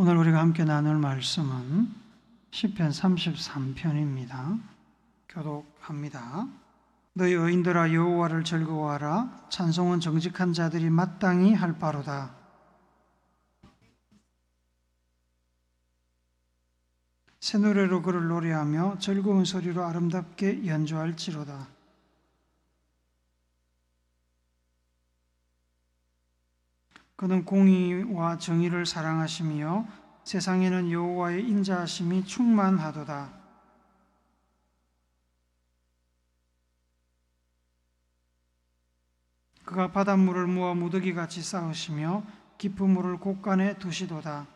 오늘 우리가 함께 나눌 말씀은 시편 33편입니다. 교독합니다. 너희 의인들아 여호와를 즐거워하라 찬송은 정직한 자들이 마땅히 할 바로다. 새 노래로 그를 노래하며 즐거운 소리로 아름답게 연주할지로다. 그는 공의와 정의를 사랑하시며 세상에는 여호와의 인자하심이 충만하도다. 그가 바닷물을 모아 무더기 같이 쌓으시며 깊은 물을 곳간에 두시도다.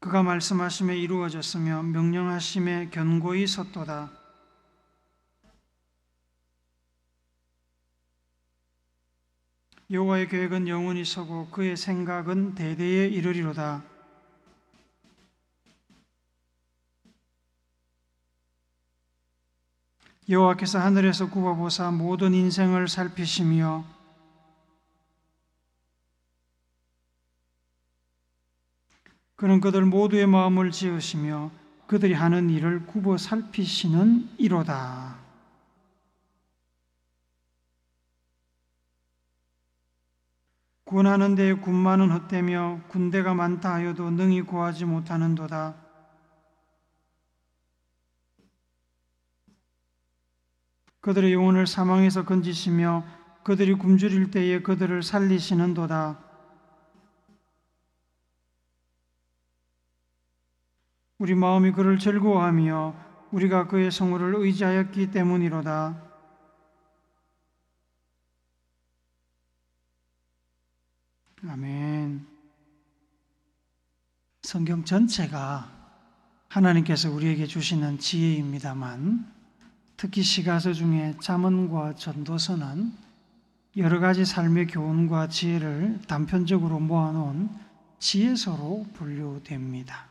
그가 말씀하심에 이루어졌으며 명령하심에 견고히 섰도다. 여호와의 계획은 영원히 서고 그의 생각은 대대에 이르리로다. 여호와께서 하늘에서 굽어보사 모든 인생을 살피시며 그는 그들 모두의 마음을 지으시며 그들이 하는 일을 굽어 살피시는 이로다. 군하는 데에 군마는 헛되며 군대가 많다 하여도 능히 구하지 못하는도다. 그들의 영혼을 사망에서 건지시며 그들이 굶주릴 때에 그들을 살리시는도다. 우리 마음이 그를 즐거워하며 우리가 그의 성호를 의지하였기 때문이로다. 아멘. 성경 전체가 하나님께서 우리에게 주시는 지혜입니다만 특히 시가서 중에 잠언과 전도서는 여러 가지 삶의 교훈과 지혜를 단편적으로 모아놓은 지혜서로 분류됩니다.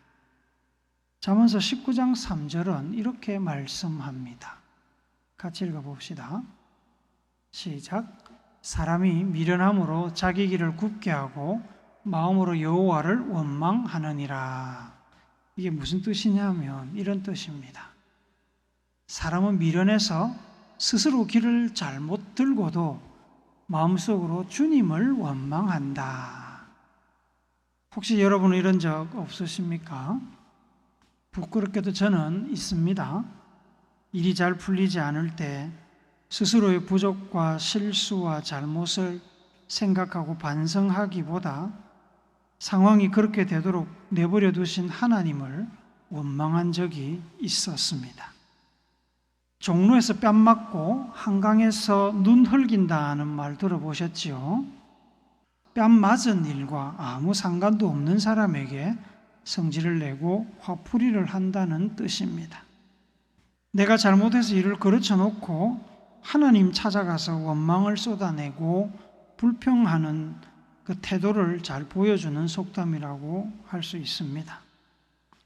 잠언서 19장 3절은 이렇게 말씀합니다. 같이 읽어봅시다. 시작. 사람이 미련함으로 자기 길을 굽게 하고 마음으로 여호와를 원망하느니라. 이게 무슨 뜻이냐면 이런 뜻입니다. 사람은 미련해서 스스로 길을 잘못 들고도 마음속으로 주님을 원망한다. 혹시 여러분은 이런 적 없으십니까? 부끄럽게도 저는 있습니다. 일이 잘 풀리지 않을 때 스스로의 부족과 실수와 잘못을 생각하고 반성하기보다 상황이 그렇게 되도록 내버려 두신 하나님을 원망한 적이 있었습니다. 종로에서 뺨 맞고 한강에서 눈 흘긴다는 말 들어보셨지요? 뺨 맞은 일과 아무 상관도 없는 사람에게 성질을 내고 화풀이를 한다는 뜻입니다. 내가 잘못해서 일을 그르쳐 놓고 하나님 찾아가서 원망을 쏟아내고 불평하는 그 태도를 잘 보여주는 속담이라고 할 수 있습니다.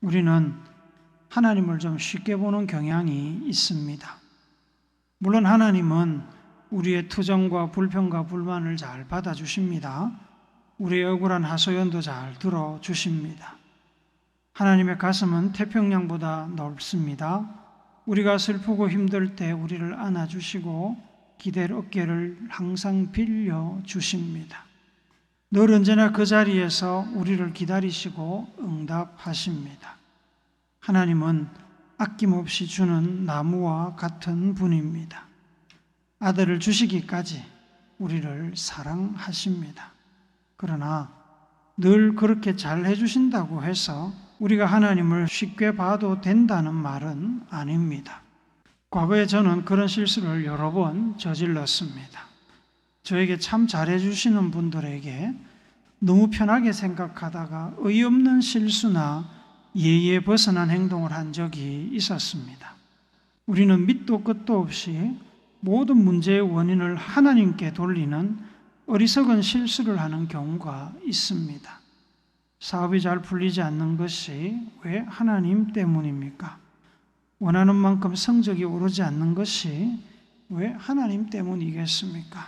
우리는 하나님을 좀 쉽게 보는 경향이 있습니다. 물론 하나님은 우리의 투정과 불평과 불만을 잘 받아주십니다. 우리의 억울한 하소연도 잘 들어주십니다. 하나님의 가슴은 태평양보다 넓습니다. 우리가 슬프고 힘들 때 우리를 안아주시고 기댈 어깨를 항상 빌려 주십니다. 늘 언제나 그 자리에서 우리를 기다리시고 응답하십니다. 하나님은 아낌없이 주는 나무와 같은 분입니다. 아들을 주시기까지 우리를 사랑하십니다. 그러나 늘 그렇게 잘 해주신다고 해서 우리가 하나님을 쉽게 봐도 된다는 말은 아닙니다. 과거에 저는 그런 실수를 여러 번 저질렀습니다. 저에게 참 잘해주시는 분들에게 너무 편하게 생각하다가 어이없는 실수나 예의에 벗어난 행동을 한 적이 있었습니다. 우리는 밑도 끝도 없이 모든 문제의 원인을 하나님께 돌리는 어리석은 실수를 하는 경우가 있습니다. 사업이 잘 풀리지 않는 것이 왜 하나님 때문입니까? 원하는 만큼 성적이 오르지 않는 것이 왜 하나님 때문이겠습니까?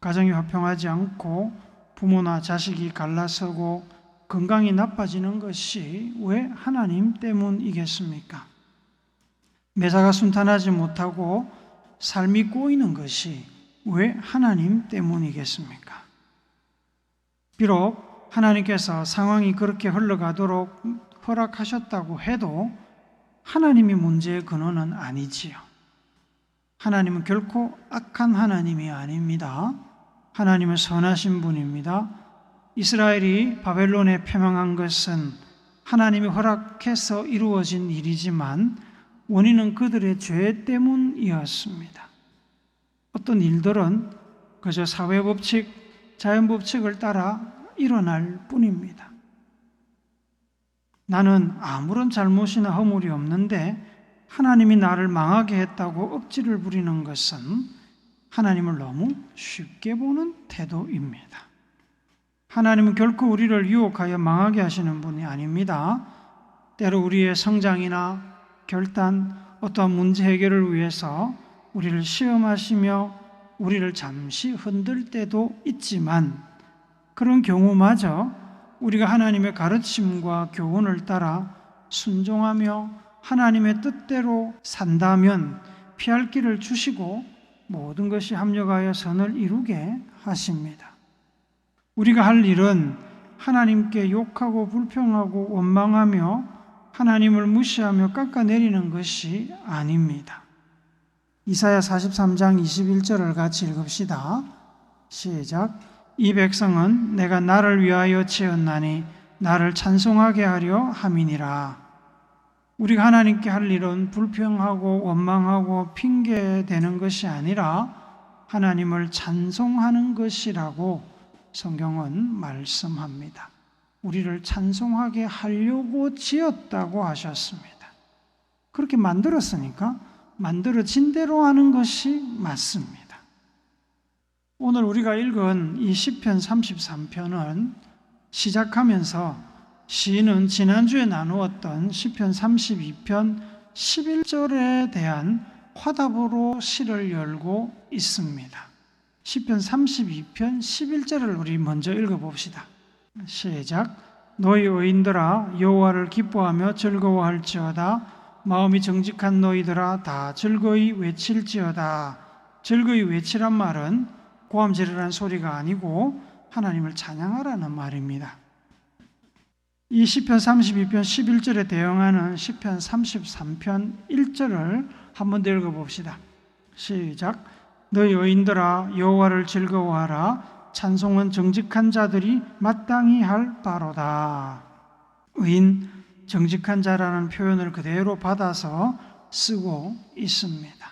가정이 화평하지 않고 부모나 자식이 갈라서고 건강이 나빠지는 것이 왜 하나님 때문이겠습니까? 매사가 순탄하지 못하고 삶이 꼬이는 것이 왜 하나님 때문이겠습니까? 비록 하나님께서 상황이 그렇게 흘러가도록 허락하셨다고 해도 하나님이 문제의 근원은 아니지요. 하나님은 결코 악한 하나님이 아닙니다. 하나님은 선하신 분입니다. 이스라엘이 바벨론에 패망한 것은 하나님이 허락해서 이루어진 일이지만 원인은 그들의 죄 때문이었습니다. 어떤 일들은 그저 사회 법칙, 자연 법칙을 따라 일어날 뿐입니다. 나는 아무런 잘못이나 허물이 없는데 하나님이 나를 망하게 했다고 억지를 부리는 것은 하나님을 너무 쉽게 보는 태도입니다. 하나님은 결코 우리를 유혹하여 망하게 하시는 분이 아닙니다. 때로 우리의 성장이나 결단, 어떠한 문제 해결을 위해서 우리를 시험하시며 우리를 잠시 흔들 때도 있지만 그런 경우마저 우리가 하나님의 가르침과 교훈을 따라 순종하며 하나님의 뜻대로 산다면 피할 길을 주시고 모든 것이 합력하여 선을 이루게 하십니다. 우리가 할 일은 하나님께 욕하고 불평하고 원망하며 하나님을 무시하며 깎아내리는 것이 아닙니다. 이사야 43장 21절을 같이 읽읍시다. 시작. 이 백성은 내가 나를 위하여 지었나니 나를 찬송하게 하려 함이니라. 우리가 하나님께 할 일은 불평하고 원망하고 핑계대는 것이 아니라 하나님을 찬송하는 것이라고 성경은 말씀합니다. 우리를 찬송하게 하려고 지었다고 하셨습니다. 그렇게 만들었으니까 만들어진 대로 하는 것이 맞습니다. 오늘 우리가 읽은 이 시편 33편은 시작하면서 시인은 지난주에 나누었던 시편 32편 11절에 대한 화답으로 시를 열고 있습니다. 시편 32편 11절을 우리 먼저 읽어 봅시다. 시작. 너희 의인들아 여호와를 기뻐하며 즐거워할지어다 마음이 정직한 너희들아 다 즐거이 외칠지어다 즐거이 외치란 말은 고함지르란 소리가 아니고 하나님을 찬양하라는 말입니다. 이 시편 32편 11절에 대응하는 시편 33편 1절을 한번 더 읽어 봅시다. 시작. 너희 여인들아 여호와를 즐거워하라 찬송은 정직한 자들이 마땅히 할 바로다. 의인 정직한 자라는 표현을 그대로 받아서 쓰고 있습니다.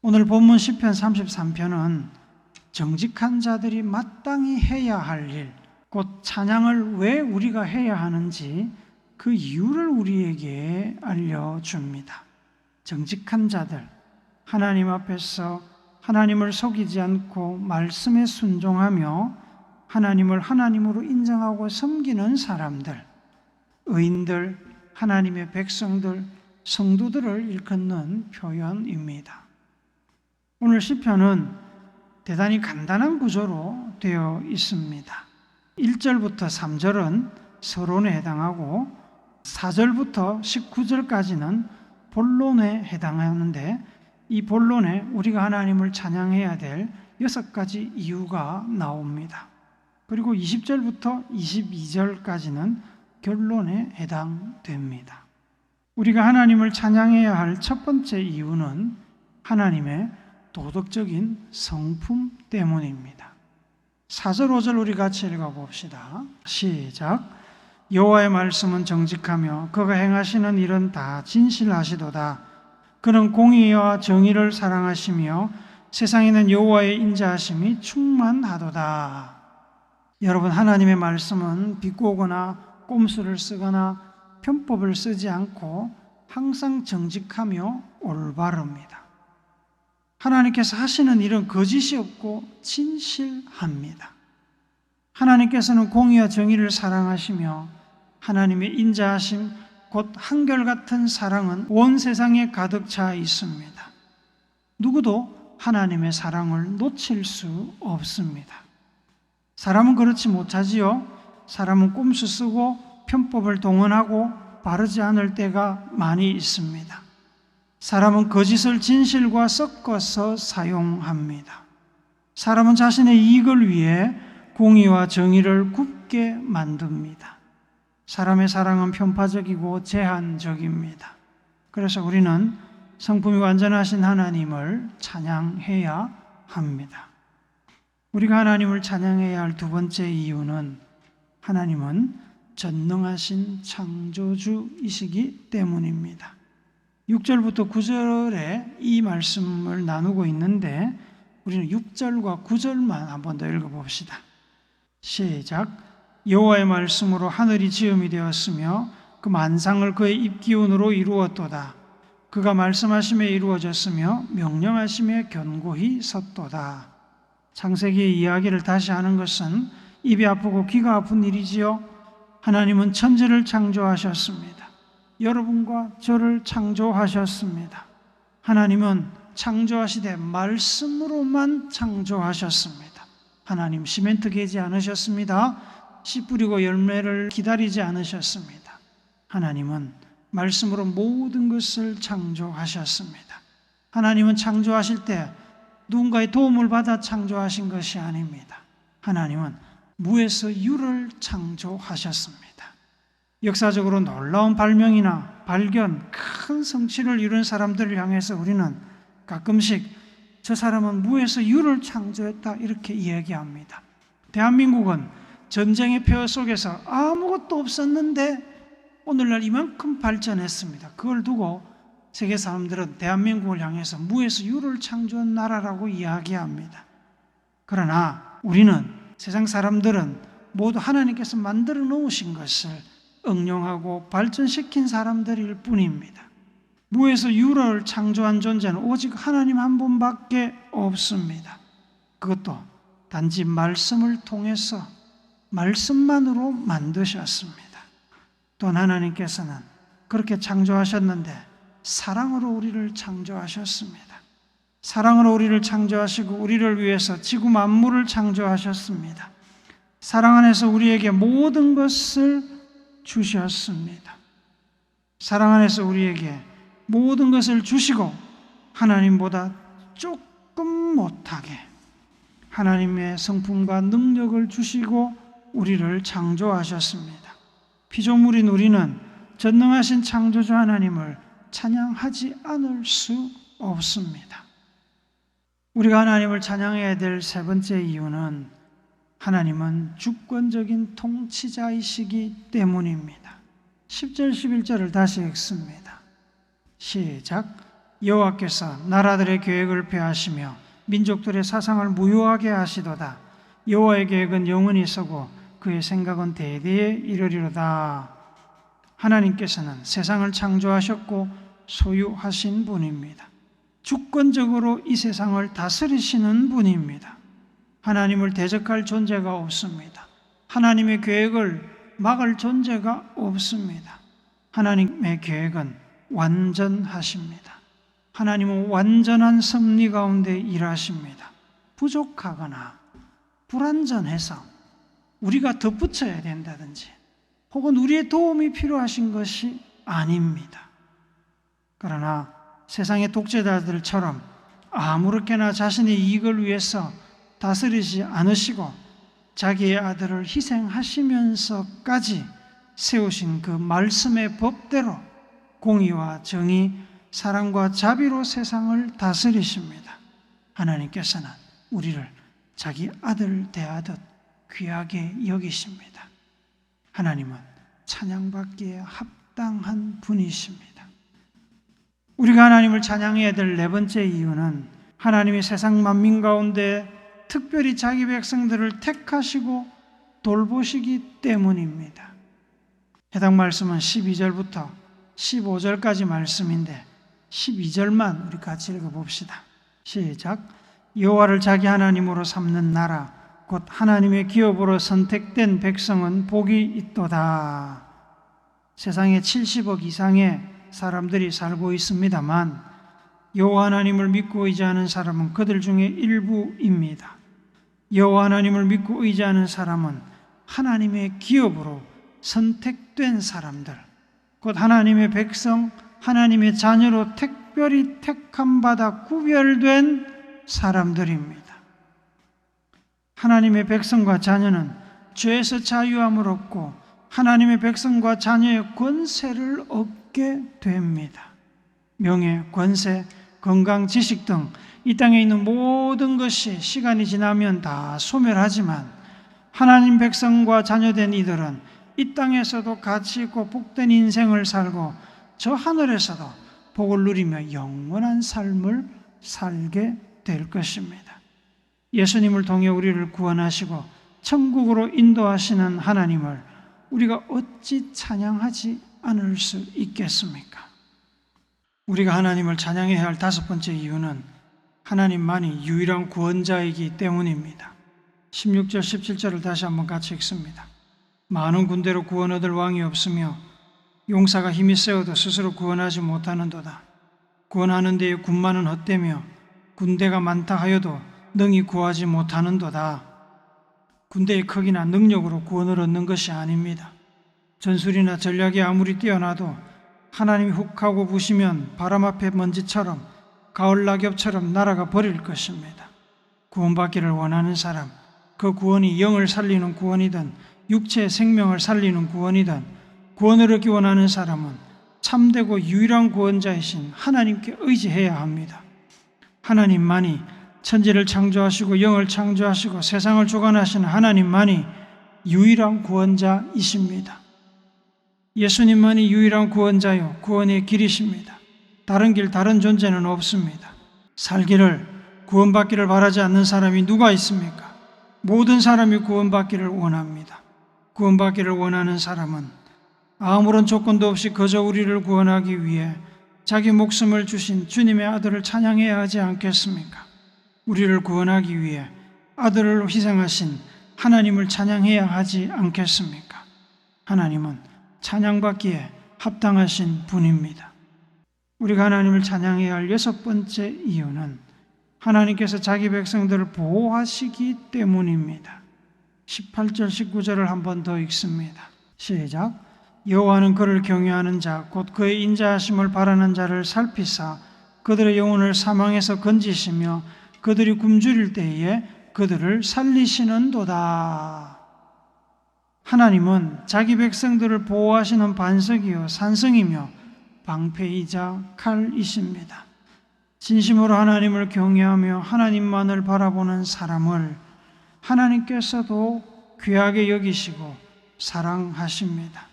오늘 본문 시편 33편은 정직한 자들이 마땅히 해야 할 일, 곧 찬양을 왜 우리가 해야 하는지 그 이유를 우리에게 알려줍니다. 정직한 자들, 하나님 앞에서 하나님을 속이지 않고 말씀에 순종하며 하나님을 하나님으로 인정하고 섬기는 사람들, 의인들, 하나님의 백성들, 성도들을 일컫는 표현입니다. 오늘 시편은 대단히 간단한 구조로 되어 있습니다. 1절부터 3절은 서론에 해당하고 4절부터 19절까지는 본론에 해당하는데 이 본론에 우리가 하나님을 찬양해야 될 여섯 가지 이유가 나옵니다. 그리고 20절부터 22절까지는 결론에 해당됩니다. 우리가 하나님을 찬양해야 할 첫 번째 이유는 하나님의 도덕적인 성품 때문입니다. 4절 5절 우리 같이 읽어 봅시다. 시작. 여호와의 말씀은 정직하며 그가 행하시는 일은 다 진실하시도다. 그는 공의와 정의를 사랑하시며 세상에는 여호와의 인자하심이 충만하도다. 여러분 하나님의 말씀은 비꼬거나 꼼수를 쓰거나 편법을 쓰지 않고 항상 정직하며 올바릅니다. 하나님께서 하시는 일은 거짓이 없고 진실합니다. 하나님께서는 공의와 정의를 사랑하시며 하나님의 인자하심 곧 한결같은 사랑은 온 세상에 가득 차 있습니다. 누구도 하나님의 사랑을 놓칠 수 없습니다. 사람은 그렇지 못하지요. 사람은 꼼수 쓰고 편법을 동원하고 바르지 않을 때가 많이 있습니다. 사람은 거짓을 진실과 섞어서 사용합니다. 사람은 자신의 이익을 위해 공의와 정의를 굽게 만듭니다. 사람의 사랑은 편파적이고 제한적입니다. 그래서 우리는 성품이 완전하신 하나님을 찬양해야 합니다. 우리가 하나님을 찬양해야 할 두 번째 이유는 하나님은 전능하신 창조주이시기 때문입니다. 6절부터 9절에 이 말씀을 나누고 있는데 우리는 6절과 9절만 한번 더 읽어봅시다. 시작. 여호와의 말씀으로 하늘이 지음이 되었으며 그 만상을 그의 입기운으로 이루었도다. 그가 말씀하심에 이루어졌으며 명령하심에 견고히 섰도다. 창세기의 이야기를 다시 하는 것은 입이 아프고 귀가 아픈 일이지요. 하나님은 천지를 창조하셨습니다. 여러분과 저를 창조하셨습니다. 하나님은 창조하시되 말씀으로만 창조하셨습니다. 하나님 시멘트 개지 않으셨습니다. 씨 뿌리고 열매를 기다리지 않으셨습니다. 하나님은 말씀으로 모든 것을 창조하셨습니다. 하나님은 창조하실 때 누군가의 도움을 받아 창조하신 것이 아닙니다. 하나님은 무에서 유를 창조하셨습니다. 역사적으로 놀라운 발명이나 발견, 큰 성취를 이룬 사람들을 향해서 우리는 가끔씩 저 사람은 무에서 유를 창조했다 이렇게 이야기합니다. 대한민국은 전쟁의 폐허 속에서 아무것도 없었는데 오늘날 이만큼 발전했습니다. 그걸 두고 세계 사람들은 대한민국을 향해서 무에서 유를 창조한 나라라고 이야기합니다. 그러나 우리는 세상 사람들은 모두 하나님께서 만들어 놓으신 것을 응용하고 발전시킨 사람들일 뿐입니다. 무에서 유를 창조한 존재는 오직 하나님 한 분밖에 없습니다. 그것도 단지 말씀을 통해서 말씀만으로 만드셨습니다. 또 하나님께서는 그렇게 창조하셨는데 사랑으로 우리를 창조하셨습니다. 사랑으로 우리를 창조하시고 우리를 위해서 지구 만물을 창조하셨습니다. 사랑 안에서 우리에게 모든 것을 주셨습니다. 사랑 안에서 우리에게 모든 것을 주시고 하나님보다 조금 못하게 하나님의 성품과 능력을 주시고 우리를 창조하셨습니다. 피조물인 우리는 전능하신 창조주 하나님을 찬양하지 않을 수 없습니다. 우리가 하나님을 찬양해야 될 세 번째 이유는 하나님은 주권적인 통치자이시기 때문입니다. 10절 11절을 다시 읽습니다. 시작 여호와께서 나라들의 계획을 폐하시며 민족들의 사상을 무효하게 하시도다. 여호와의 계획은 영원히 서고 그의 생각은 대대에 이르리로다. 하나님께서는 세상을 창조하셨고 소유하신 분입니다. 주권적으로 이 세상을 다스리시는 분입니다. 하나님을 대적할 존재가 없습니다. 하나님의 계획을 막을 존재가 없습니다. 하나님의 계획은 완전하십니다. 하나님은 완전한 섭리 가운데 일하십니다. 부족하거나 불완전해서 우리가 덧붙여야 된다든지 혹은 우리의 도움이 필요하신 것이 아닙니다. 그러나 세상의 독재자들처럼 아무렇게나 자신의 이익을 위해서 다스리지 않으시고 자기의 아들을 희생하시면서까지 세우신 그 말씀의 법대로 공의와 정의, 사랑과 자비로 세상을 다스리십니다. 하나님께서는 우리를 자기 아들 대하듯 귀하게 여기십니다. 하나님은 찬양받기에 합당한 분이십니다. 우리가 하나님을 찬양해야 될 네 번째 이유는 하나님이 세상 만민 가운데 특별히 자기 백성들을 택하시고 돌보시기 때문입니다. 해당 말씀은 12절부터 15절까지 말씀인데 12절만 우리 같이 읽어봅시다. 시작. 여호와를 자기 하나님으로 삼는 나라 곧 하나님의 기업으로 선택된 백성은 복이 있도다. 세상에 70억 이상의 사람들이 살고 있습니다만 여호와 하나님을 믿고 의지하는 사람은 그들 중에 일부입니다. 여호와 하나님을 믿고 의지하는 사람은 하나님의 기업으로 선택된 사람들, 곧 하나님의 백성, 하나님의 자녀로 특별히 택함 받아 구별된 사람들입니다. 하나님의 백성과 자녀는 죄에서 자유함을 얻고 하나님의 백성과 자녀의 권세를 얻게 됩니다. 명예, 권세, 건강, 지식 등 이 땅에 있는 모든 것이 시간이 지나면 다 소멸하지만 하나님 백성과 자녀된 이들은 이 땅에서도 가치 있고 복된 인생을 살고 저 하늘에서도 복을 누리며 영원한 삶을 살게 될 것입니다. 예수님을 통해 우리를 구원하시고 천국으로 인도하시는 하나님을 우리가 어찌 찬양하지 않을 수 있겠습니까? 우리가 하나님을 찬양해야 할 다섯 번째 이유는 하나님만이 유일한 구원자이기 때문입니다. 16절, 17절을 다시 한번 같이 읽습니다. 많은 군대로 구원 얻을 왕이 없으며 용사가 힘이 세어도 스스로 구원하지 못하는도다. 구원하는 데에 군만은 헛되며 군대가 많다 하여도 능히 구하지 못하는도다. 군대의 크기나 능력으로 구원을 얻는 것이 아닙니다. 전술이나 전략이 아무리 뛰어나도 하나님이 훅 하고 부시면 바람 앞에 먼지처럼 가을 낙엽처럼 날아가 버릴 것입니다. 구원받기를 원하는 사람, 그 구원이 영을 살리는 구원이든 육체의 생명을 살리는 구원이든 구원을 얻기 원하는 사람은 참되고 유일한 구원자이신 하나님께 의지해야 합니다. 하나님만이 천지를 창조하시고 영을 창조하시고 세상을 주관하시는 하나님만이 유일한 구원자이십니다. 예수님만이 유일한 구원자요 구원의 길이십니다. 다른 길, 다른 존재는 없습니다. 살기를 구원받기를 바라지 않는 사람이 누가 있습니까? 모든 사람이 구원받기를 원합니다. 구원받기를 원하는 사람은 아무런 조건도 없이 거저 우리를 구원하기 위해 자기 목숨을 주신 주님의 아들을 찬양해야 하지 않겠습니까? 우리를 구원하기 위해 아들을 희생하신 하나님을 찬양해야 하지 않겠습니까? 하나님은 찬양받기에 합당하신 분입니다. 우리가 하나님을 찬양해야 할 여섯 번째 이유는 하나님께서 자기 백성들을 보호하시기 때문입니다. 18절 19절을 한 번 더 읽습니다. 시작. 여호와는 그를 경외하는 자, 곧 그의 인자하심을 바라는 자를 살피사 그들의 영혼을 사망에서 건지시며 그들이 굶주릴 때에 그들을 살리시는도다. 하나님은 자기 백성들을 보호하시는 반석이요 산성이며 방패이자 칼이십니다. 진심으로 하나님을 경외하며 하나님만을 바라보는 사람을 하나님께서도 귀하게 여기시고 사랑하십니다.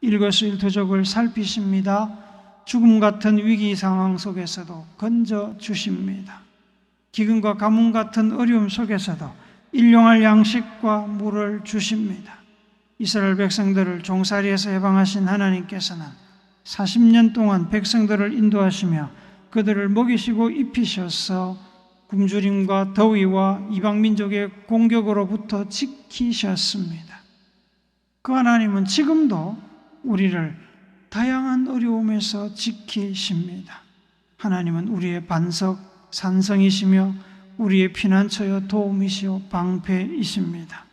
일거수일투족을 살피십니다. 죽음 같은 위기 상황 속에서도 건져 주십니다. 기근과 가뭄 같은 어려움 속에서도 일용할 양식과 물을 주십니다. 이스라엘 백성들을 종살이에서 해방하신 하나님께서는 40년 동안 백성들을 인도하시며 그들을 먹이시고 입히셔서 굶주림과 더위와 이방 민족의 공격으로부터 지키셨습니다. 그 하나님은 지금도 우리를 다양한 어려움에서 지키십니다. 하나님은 우리의 반석, 산성이시며 우리의 피난처여 도움이시오 방패이십니다.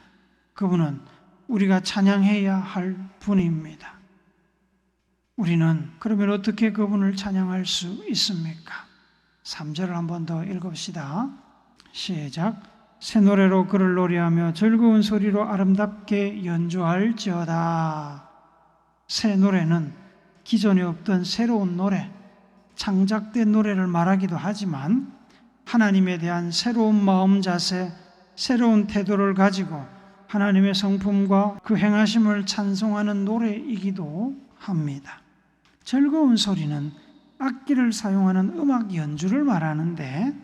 그분은 우리가 찬양해야 할 분입니다. 우리는 그러면 어떻게 그분을 찬양할 수 있습니까? 3절을 한 번 더 읽읍시다. 시작. 새 노래로 그를 노래하며 즐거운 소리로 아름답게 연주할지어다. 새 노래는 기존에 없던 새로운 노래, 창작된 노래를 말하기도 하지만 하나님에 대한 새로운 마음 자세, 새로운 태도를 가지고 하나님의 성품과 그 행하심을 찬송하는 노래이기도 합니다. 즐거운 소리는 악기를 사용하는 음악 연주를 말하는데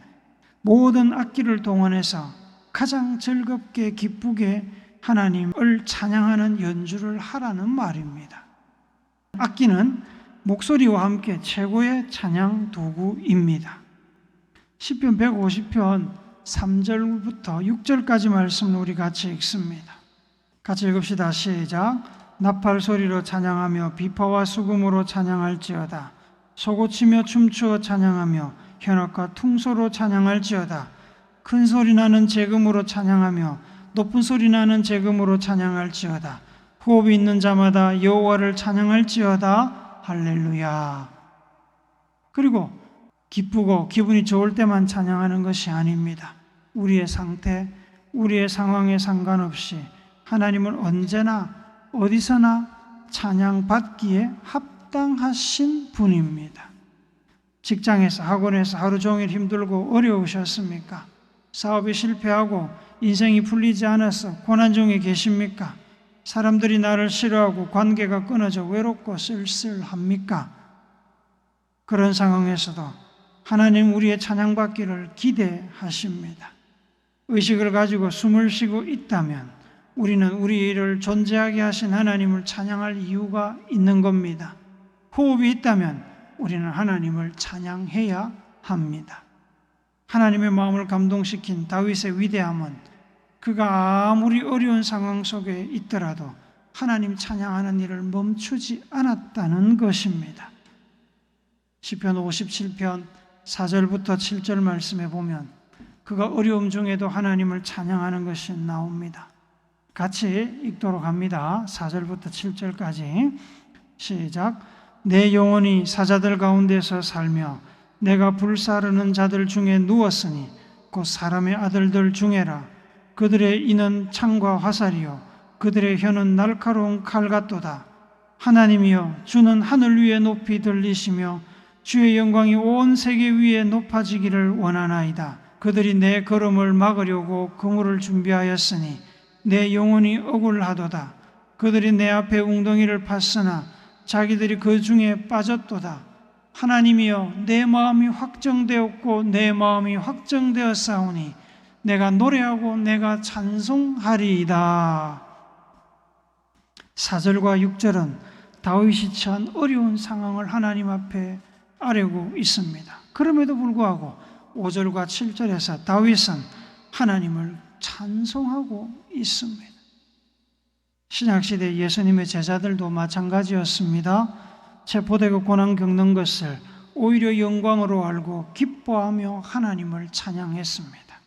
모든 악기를 동원해서 가장 즐겁게 기쁘게 하나님을 찬양하는 연주를 하라는 말입니다. 악기는 목소리와 함께 최고의 찬양 도구입니다. 시편 150편 3절부터 6절까지 말씀을 우리 같이 읽습니다. 같이 읽읍시다. 시작. 나팔 소리로 찬양하며 비파와 수금으로 찬양할지어다 소고치며 춤추어 찬양하며 현악과 퉁소로 찬양할지어다. 큰 소리 나는 재금으로 찬양하며 높은 소리 나는 재금으로 찬양할지어다. 호흡이 있는 자마다 여호와를 찬양할지어다. 할렐루야. 그리고 기쁘고 기분이 좋을 때만 찬양하는 것이 아닙니다. 우리의 상태, 우리의 상황에 상관없이 하나님을 언제나 어디서나 찬양받기에 합당하신 분입니다. 직장에서 학원에서 하루 종일 힘들고 어려우셨습니까? 사업이 실패하고 인생이 풀리지 않아서 고난 중에 계십니까? 사람들이 나를 싫어하고 관계가 끊어져 외롭고 쓸쓸합니까? 그런 상황에서도 하나님 우리의 찬양받기를 기대하십니다. 의식을 가지고 숨을 쉬고 있다면 우리는 우리를 존재하게 하신 하나님을 찬양할 이유가 있는 겁니다. 호흡이 있다면 우리는 하나님을 찬양해야 합니다. 하나님의 마음을 감동시킨 다윗의 위대함은 그가 아무리 어려운 상황 속에 있더라도 하나님 찬양하는 일을 멈추지 않았다는 것입니다. 시편 57편 4절부터 7절 말씀에 보면 그가 어려움 중에도 하나님을 찬양하는 것이 나옵니다. 같이 읽도록 합니다. 4절부터 7절까지. 시작. 내 영혼이 사자들 가운데서 살며 내가 불사르는 자들 중에 누웠으니 곧 사람의 아들들 중에라. 그들의 이는 창과 화살이요. 그들의 혀는 날카로운 칼 같도다. 하나님이여 주는 하늘 위에 높이 들리시며 주의 영광이 온 세계 위에 높아지기를 원하나이다. 그들이 내 걸음을 막으려고 그물을 준비하였으니 내 영혼이 억울하도다 그들이 내 앞에 웅덩이를 팠으나 자기들이 그 중에 빠졌도다. 하나님이여 내 마음이 확정되었고 내 마음이 확정되었사오니 내가 노래하고 내가 찬송하리이다. 4절과 6절은 다윗이 처한 어려운 상황을 하나님 앞에 아뢰고 있습니다. 그럼에도 불구하고 5절과 7절에서 다윗은 하나님을 찬송하고 있습니다. 신약시대 예수님의 제자들도 마찬가지였습니다. 체포되고 고난 겪는 것을 오히려 영광으로 알고 기뻐하며 하나님을 찬양했습니다.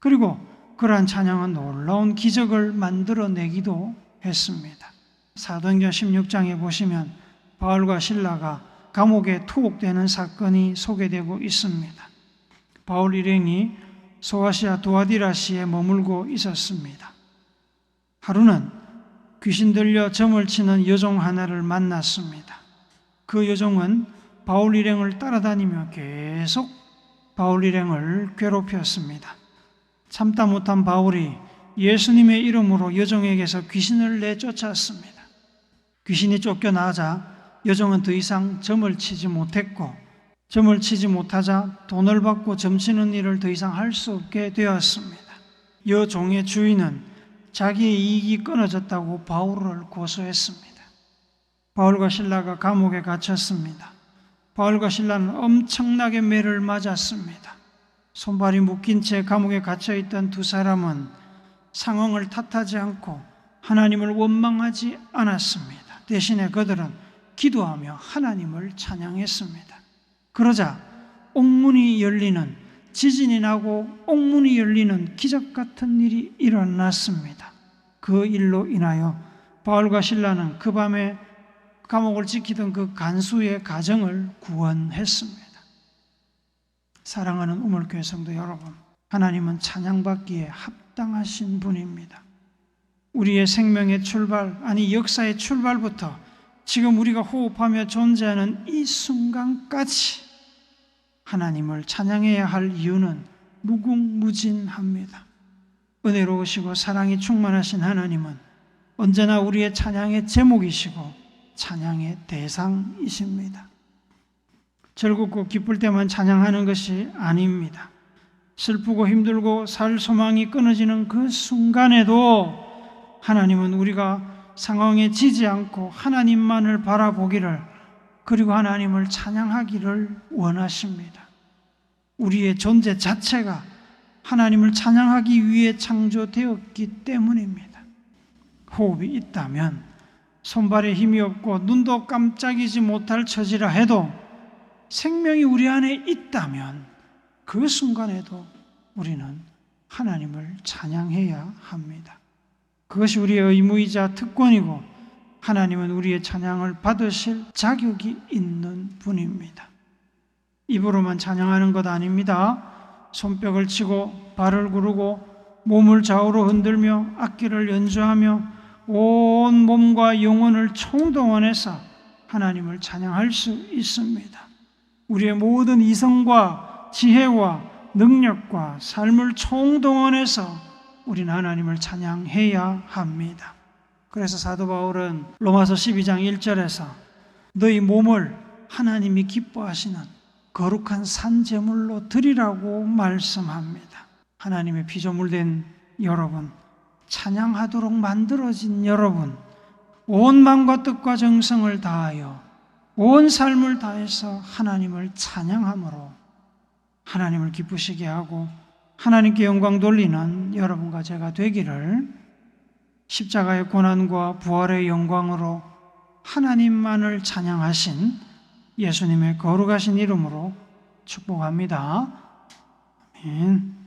그리고 그러한 찬양은 놀라운 기적을 만들어내기도 했습니다. 사도행전 16장에 보시면 바울과 신라가 감옥에 투옥되는 사건이 소개되고 있습니다. 바울 일행이 소아시아 도아디라시에 머물고 있었습니다. 하루는 귀신 들려 점을 치는 여종 하나를 만났습니다. 그 여종은 바울 일행을 따라다니며 계속 바울 일행을 괴롭혔습니다. 참다 못한 바울이 예수님의 이름으로 여종에게서 귀신을 내쫓았습니다. 귀신이 쫓겨나자 여종은 더 이상 점을 치지 못했고 점을 치지 못하자 돈을 받고 점치는 일을 더 이상 할 수 없게 되었습니다. 여 종의 주인은 자기의 이익이 끊어졌다고 바울을 고소했습니다. 바울과 신라가 감옥에 갇혔습니다. 바울과 신라는 엄청나게 매를 맞았습니다. 손발이 묶인 채 감옥에 갇혀 있던 두 사람은 상황을 탓하지 않고 하나님을 원망하지 않았습니다. 대신에 그들은 기도하며 하나님을 찬양했습니다. 그러자 옥문이 열리는 지진이 나고 옥문이 열리는 기적 같은 일이 일어났습니다. 그 일로 인하여 바울과 신라는 그 밤에 감옥을 지키던 그 간수의 가정을 구원했습니다. 사랑하는 우물교회 성도 여러분, 하나님은 찬양받기에 합당하신 분입니다. 우리의 생명의 출발, 아니 역사의 출발부터 지금 우리가 호흡하며 존재하는 이 순간까지 하나님을 찬양해야 할 이유는 무궁무진합니다. 은혜로우시고 사랑이 충만하신 하나님은 언제나 우리의 찬양의 제목이시고 찬양의 대상이십니다. 즐겁고 기쁠 때만 찬양하는 것이 아닙니다. 슬프고 힘들고 살 소망이 끊어지는 그 순간에도 하나님은 우리가 상황에 지지 않고 하나님만을 바라보기를 그리고 하나님을 찬양하기를 원하십니다. 우리의 존재 자체가 하나님을 찬양하기 위해 창조되었기 때문입니다. 호흡이 있다면 손발에 힘이 없고 눈도 깜짝이지 못할 처지라 해도 생명이 우리 안에 있다면 그 순간에도 우리는 하나님을 찬양해야 합니다. 그것이 우리의 의무이자 특권이고 하나님은 우리의 찬양을 받으실 자격이 있는 분입니다. 입으로만 찬양하는 것 아닙니다. 손뼉을 치고 발을 구르고 몸을 좌우로 흔들며 악기를 연주하며 온 몸과 영혼을 총동원해서 하나님을 찬양할 수 있습니다. 우리의 모든 이성과 지혜와 능력과 삶을 총동원해서 우리는 하나님을 찬양해야 합니다. 그래서 사도 바울은 로마서 12장 1절에서 너희 몸을 하나님이 기뻐하시는 거룩한 산 제물로 드리라고 말씀합니다. 하나님의 피조물된 여러분, 찬양하도록 만들어진 여러분, 온 마음과 뜻과 정성을 다하여 온 삶을 다해서 하나님을 찬양함으로 하나님을 기쁘시게 하고 하나님께 영광 돌리는 여러분과 제가 되기를 십자가의 고난과 부활의 영광으로 하나님만을 찬양하신 예수님의 거룩하신 이름으로 축복합니다. 아멘.